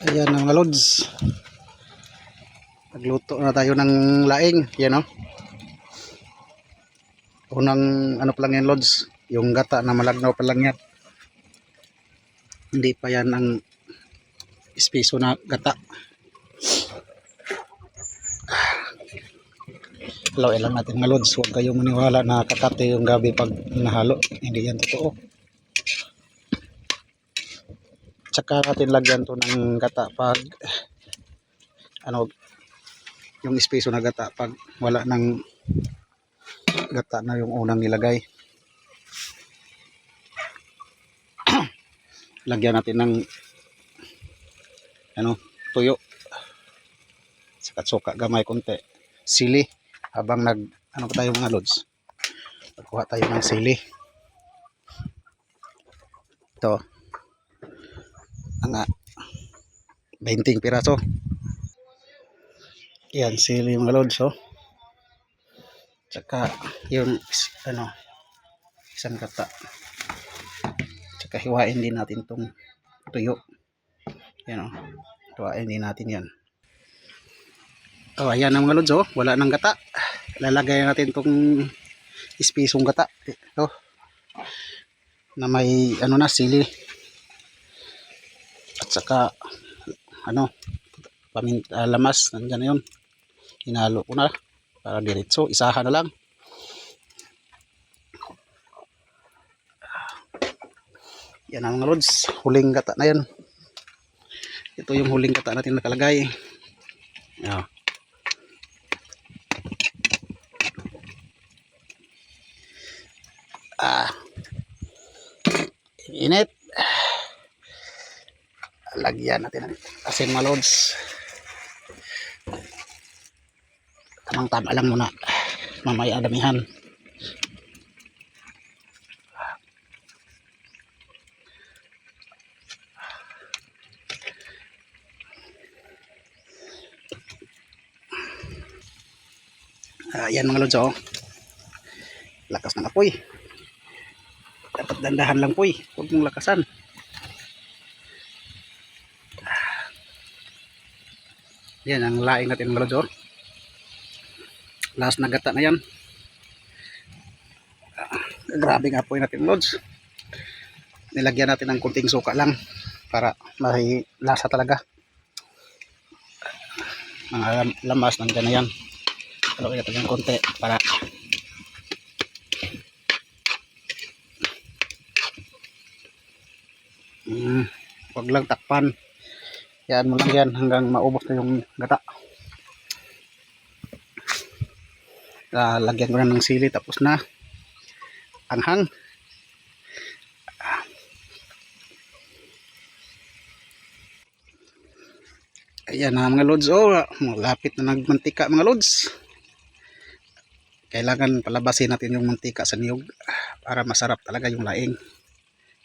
Ayan mga lods. Nagluto na tayo ng laing. Yan o. Unang ano pa lang yan lods. Yung gata na malagnaw pa lang yan. Hindi pa yan ang espeso na gata. Haluin lang natin mga lods. Huwag kayong maniwala na kakate yung gabi pag nahalo. Hindi yan totoo. Tsaka natin lagyan to ng gata pag ano yung espeso na gata pag wala ng gata na yung unang nilagay. lagyan natin ng ano tuyo. Saka suka gamay konti. Sili habang nag ano pa tayo mga lods? Magkuha tayo ng sili. Ito mga 20 piraso. Yan sili mga lods oh. Tsaka yung is- ano isang kata. Tsaka hiwain din natin tong tuyo. Yan oh. Hiwain din natin yan. Oh ayan ang mga lods oh. Wala nang gata lalagay natin tong ispisong gata ito na may ano na sili at saka ano pamin ah, lamas nandiyan na yun. Hinalo ko na para diretso isahan na lang. Yan ang mga huling gata na yan ito yung huling gata natin nakalagay. Yan ah. Init lagyan natin ng asin mga lods tamang tama lang muna. Mamaya damihan ayan mga lods oh. Lakas ng apoy. Dapat dandahan lang poy. Huwag mong lakasan yan ang laing natin mga lods oh last na gata na yan. Ah, grabe nga po natin lods. Nilagyan natin ng kunting suka lang para may lasa talaga. Mga lam- lamas nandiyan na yan. Pero natin ng konti para mm, wag lang takpan yan mo lang yan hanggang maubos na yung gata. Ah, lagyan ko na ng sili tapos na. Anghang. Ayan na mga lods. Oh malapit na nagmantika mga lods. Kailangan palabasin natin yung mantika sa niyog para masarap talaga yung laing.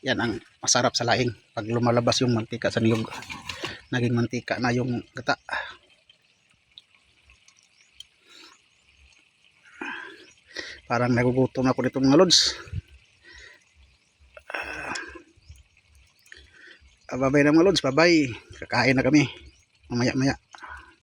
Yan ang masarap sa laing pag lumalabas yung mantika sa niyog naging mantika na yung gata. Parang nagugutom ako nito mga lods. Ah, babay na mga lods. Babay. Kakain na kami. Mamaya maya